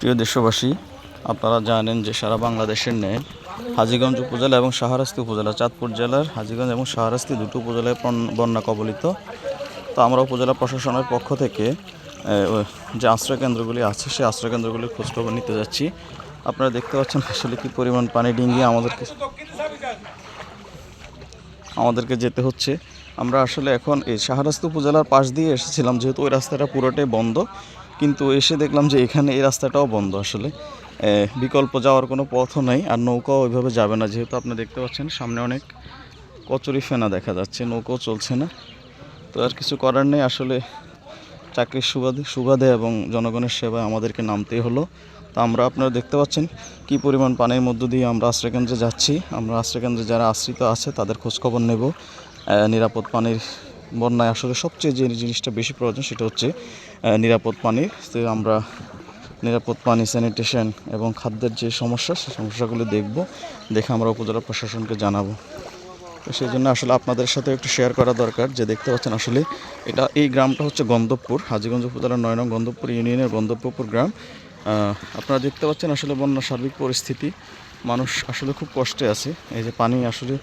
প্রিয় দেশবাসী, আপনারা জানেন যে সারা বাংলাদেশের ন্যায় হাজিগঞ্জ উপজেলা এবং শাহরাস্তি উপজেলা, চাঁদপুর জেলার হাজিগঞ্জ এবং শাহরাস্তি দুটো উপজেলায় বন- বন্যা কবলিত। তো আমরা উপজেলা প্রশাসনের পক্ষ থেকে যে আশ্রয়কেন্দ্রগুলি আছে, সেই আশ্রয়কেন্দ্রগুলির খোঁজখবর নিতে যাচ্ছি। আপনারা দেখতে পাচ্ছেন আসলে কি পরিমাণ পানি ডিঙ্গিয়ে আমাদেরকে আমাদেরকে যেতে হচ্ছে। আমরা আসলে এখন এই শাহরাস্তি উপজেলার পাশ দিয়ে এসেছিলাম, যেহেতু ওই রাস্তাটা পুরোটাই বন্ধ। কিন্তু এসে দেখলাম যে এখানে এই রাস্তাটাও বন্ধ আসলে। বিকল্প যাওয়ার কোনো পথও নেই, আর নৌকাও ওইভাবে যাবে না। যেহেতু আপনি দেখতে পাচ্ছেন, সামনে অনেক কচুরি ফেনা দেখা যাচ্ছে, নৌকাও চলছে না। তো আর কিছু করার নেই, আসলে চাকরির সুবাদে সুবাদে এবং জনগণের সেবায় আমাদেরকে নামতেই হলো। তো আমরা আপনারা দেখতে পাচ্ছেন কি পরিমাণ পানির মধ্য দিয়ে আমরা আশ্রয়কেন্দ্রে যাচ্ছি। আমরা আশ্রয়কেন্দ্রে যারা আশ্রিত আছে, তাদের খোঁজখবর নেব। নিরাপদ পানির বন্যায় আসলে সবচেয়ে যে জিনিসটা বেশি প্রয়োজন সেটা হচ্ছে নিরাপদ পানির। তো আমরা নিরাপদ পানি স্যানিটেশন এবং খাদ্যের যে সমস্যা সেই সমস্যাগুলো দেখব, দেখে আমরা উপজেলা প্রশাসনকে জানাব। তো সেই জন্য আসলে আপনাদের সাথে একটু শেয়ার করা দরকার যে দেখতে পাচ্ছেন আসলে এটা, এই গ্রামটা হচ্ছে গন্ধবপুর, হাজিগঞ্জ উপজেলার নয় নং গন্ধবপুর ইউনিয়নের গন্ধবপুর গ্রাম। আপনারা দেখতে পাচ্ছেন আসলে বন্যার সার্বিক পরিস্থিতি। মানুষ আসলে খুব কষ্টে আছে। এই যে পানি আসলে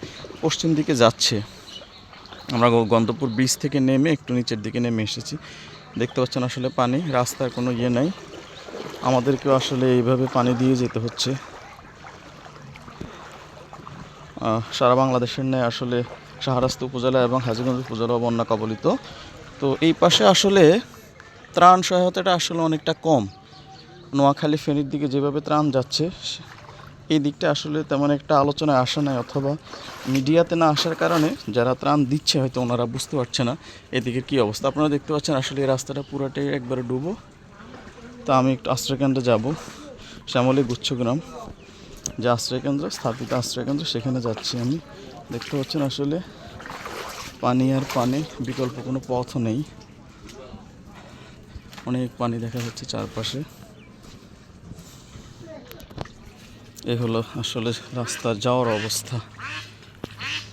পশ্চিম দিকে যাচ্ছে। আমরা গন্তপুর ব্রিজ থেকে নেমে একটু নিচের দিকে নেমে এসেছি। দেখতে পাচ্ছেন আসলে পানি রাস্তার কোনো ইয়ে নাই। আমাদেরকেও আসলে এইভাবে পানি দিয়ে যেতে হচ্ছে। সারা বাংলাদেশের ন্যায় আসলে শাহরাস্ত উপজেলা এবং হাজিগঞ্জ উপজেলা বন্যা কবলিত। তো এই পাশে আসলে ত্রাণ সহায়তাটা আসলে অনেকটা কম। নোয়াখালী, ফেনীর দিকে যেভাবে ত্রাণ যাচ্ছে এই দিকটা আসলে তেমন একটা আলোচনায় আসে নাই অথবা মিডিয়াতে না আসার কারণে যারা ত্রাণ দিচ্ছে হয়তো ওনারা বুঝতে পারছে না। এদিকে কী অবস্থা? আপনারা দেখতে পাচ্ছেন আসলে এই রাস্তাটা পুরোটাই একবারে ডুবো। তা আমি একটু আশ্রয়কেন্দ্রে যাব। শ্যামলী গুচ্ছগ্রাম। যে আশ্রয়কেন্দ্র, স্থাপিত আশ্রয়কেন্দ্র, সেখানে যাচ্ছি আমি। দেখতে পাচ্ছেন আসলে পানি আর পানি, বিকল্প কোনো পথও নেই। অনেক পানি দেখা যাচ্ছে চারপাশে। এ হলো আসলে রাস্তার যাওয়ার অবস্থা।